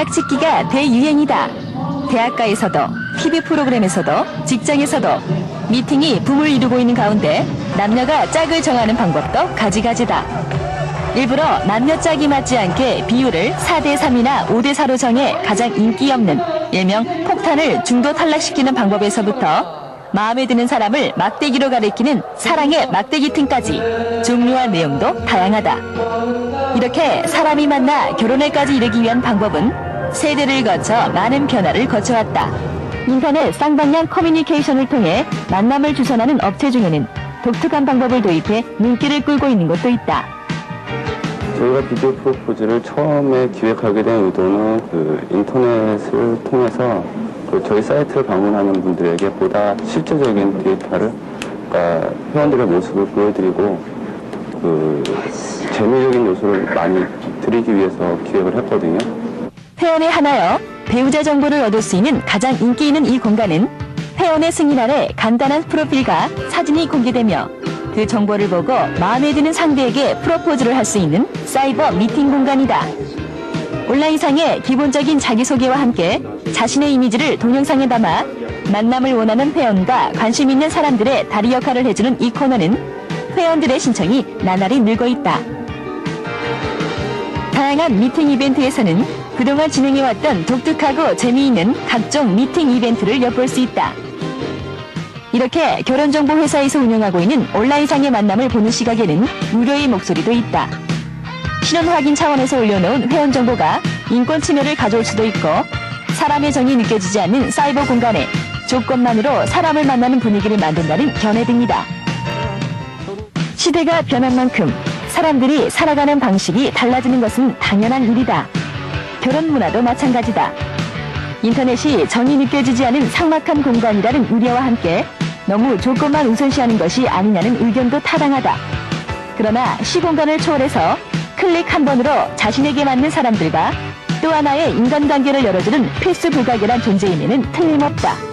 짝짓기가 대유행이다. 대학가에서도, TV 프로그램에서도, 직장에서도 미팅이 붐을 이루고 있는 가운데 남녀가 짝을 정하는 방법도 가지가지다. 일부러 남녀 짝이 맞지 않게 비율을 4대 3이나 5대 4로 정해 가장 인기 없는 일명 폭탄을 중도 탈락시키는 방법에서부터 마음에 드는 사람을 막대기로 가리키는 사랑의 막대기 틈까지 종류와 내용도 다양하다. 이렇게 사람이 만나 결혼에까지 이르기 위한 방법은 세대를 거쳐 많은 변화를 거쳐왔다. 인터넷 쌍방향 커뮤니케이션을 통해 만남을 주선하는 업체 중에는 독특한 방법을 도입해 눈길을 끌고 있는 곳도 있다. 저희가 비디오 프로포즈를 처음에 기획하게 된 의도는 그 인터넷을 통해서 그 저희 사이트를 방문하는 분들에게 보다 실제적인 데이터를 그러니까 회원들의 모습을 보여드리고 그 재미적인 요소를 많이 드리기 위해서 기획을 했거든요. 회원에 하나여 배우자 정보를 얻을 수 있는 가장 인기 있는 이 공간은 회원의 승인 아래 간단한 프로필과 사진이 공개되며 그 정보를 보고 마음에 드는 상대에게 프로포즈를 할 수 있는 사이버 미팅 공간이다. 온라인상의 기본적인 자기소개와 함께 자신의 이미지를 동영상에 담아 만남을 원하는 회원과 관심 있는 사람들의 다리 역할을 해주는 이 코너는 회원들의 신청이 나날이 늘고 있다. 다양한 미팅 이벤트에서는 그동안 진행해왔던 독특하고 재미있는 각종 미팅 이벤트를 엿볼 수 있다. 이렇게 결혼정보회사에서 운영하고 있는 온라인상의 만남을 보는 시각에는 무료의 목소리도 있다. 신원 확인 차원에서 올려놓은 회원 정보가 인권 침해를 가져올 수도 있고 사람의 정이 느껴지지 않는 사이버 공간에 조건만으로 사람을 만나는 분위기를 만든다는 견해 등이다. 시대가 변한 만큼 사람들이 살아가는 방식이 달라지는 것은 당연한 일이다. 결혼 문화도 마찬가지다. 인터넷이 정이 느껴지지 않은 삭막한 공간이라는 우려와 함께 너무 조건만 우선시하는 것이 아니냐는 의견도 타당하다. 그러나 시공간을 초월해서 클릭 한 번으로 자신에게 맞는 사람들과 또 하나의 인간관계를 열어주는 필수 불가결한 존재임에는 틀림없다.